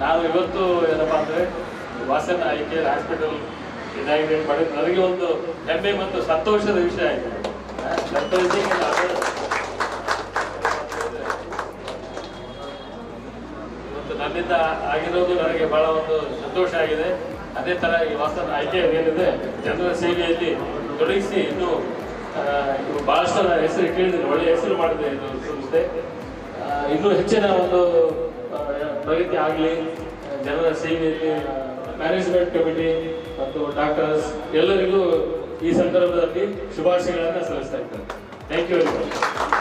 ನಾವು ಇವತ್ತು ಏನಪ್ಪಾ ಅಂದರೆ ವಾಸನ ಐ ಕೇರ್ ಹಾಸ್ಪಿಟಲ್ ಮಾಡಿ ನನಗೆ ಒಂದು ಹೆಮ್ಮೆ ಮತ್ತು ಸಂತೋಷದ ವಿಷಯ ಆಗಿದೆ. ಸಂತೋಷ ಇವತ್ತು ನನ್ನಿಂದ ಆಗಿರೋದು ನನಗೆ ಬಹಳ ಒಂದು ಸಂತೋಷ ಆಗಿದೆ. ಅದೇ ತರ ಈ ವಾಸನ ಆಯ್ಕೆ ಏನಿದೆ ಜನರ ಸೇವೆಯಲ್ಲಿ ತೊಡಗಿಸಿ ಇನ್ನು ಆ, ಇದು ಬಹಳಷ್ಟು ನಾನು ಹೆಸರು ಕೇಳಿದ್ದೀನಿ. ಒಳ್ಳೆ ಹೆಸರು ಮಾಡಿದೆ ಇದು ಸಂಸ್ಥೆ. ಇನ್ನೂ ಹೆಚ್ಚಿನ ಒಂದು ಪ್ರಗತಿ ಆಗಲಿ, ಜನರ ಸೇವೆಯಲ್ಲಿ ಮ್ಯಾನೇಜ್ಮೆಂಟ್ ಕಮಿಟಿ ಮತ್ತು ಡಾಕ್ಟರ್ಸ್ ಎಲ್ಲರಿಗೂ ಈ ಸಂದರ್ಭದಲ್ಲಿ ಶುಭಾಶಯಗಳನ್ನು ಸಲ್ಲಿಸ್ತಾ ಇದ್ದಾರೆ thank you very much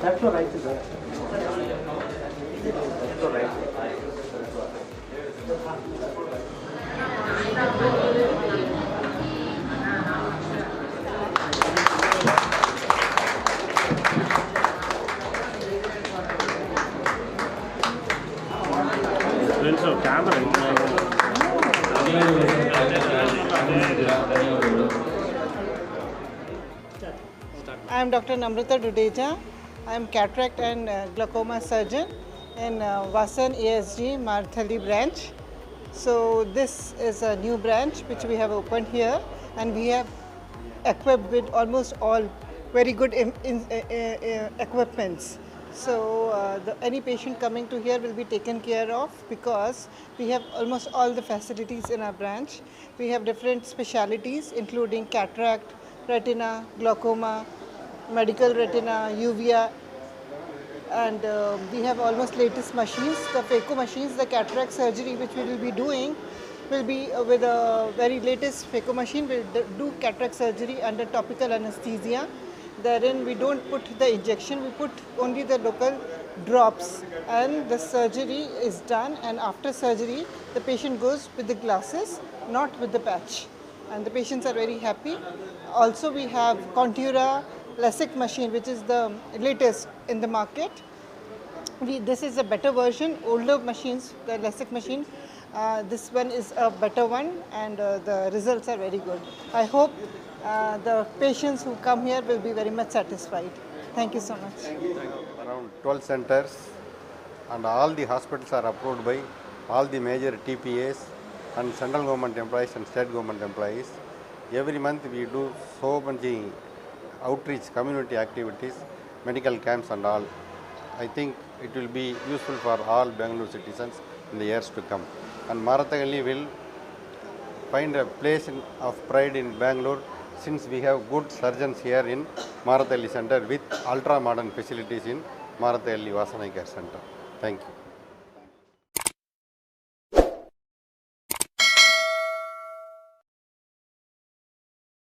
That's all right, sir. That's all right. I am Dr. Namrata Dudeja. I am cataract and uh, glaucoma surgeon in uh, Vasan ASG Marthali branch. So this is a new branch which we have opened here and we have equipped with almost all very good in, uh, uh, uh, equipments. So uh, the, any patient coming to here will be taken care of because we have almost all the facilities in our branch. We have different specialities including cataract, retina, glaucoma, medical retina, uvea, and uh, we have almost latest machines. The phaco machines, the cataract surgery which we will be doing will be uh, with a very latest phaco machine. We'll do cataract surgery under topical anesthesia. Therein we don't put the injection, we put only the local drops and the surgery is done and after surgery the patient goes with the glasses, not with the patch and the patients are very happy. Also, we have Contura LASIK machine, which is the latest in the market. We, this is a better version, older machines, the LASIK machine. Uh, this one is a better one, and uh, the results are very good. I hope uh, the patients who come here will be very much satisfied. Thank you so much. around 12 centers and all the hospitals are approved by all the major TPAs and central government employees and state government employees. Every month we do so many outreach community activities, medical camps and all. I think it will be useful for all Bangalore citizens in the years to come. And Marathagalli will find a place in, of pride in Bangalore since we have good surgeons here in Marathalli Center with ultra modern facilities in Marathalli Vasanai Care Center. Thank you.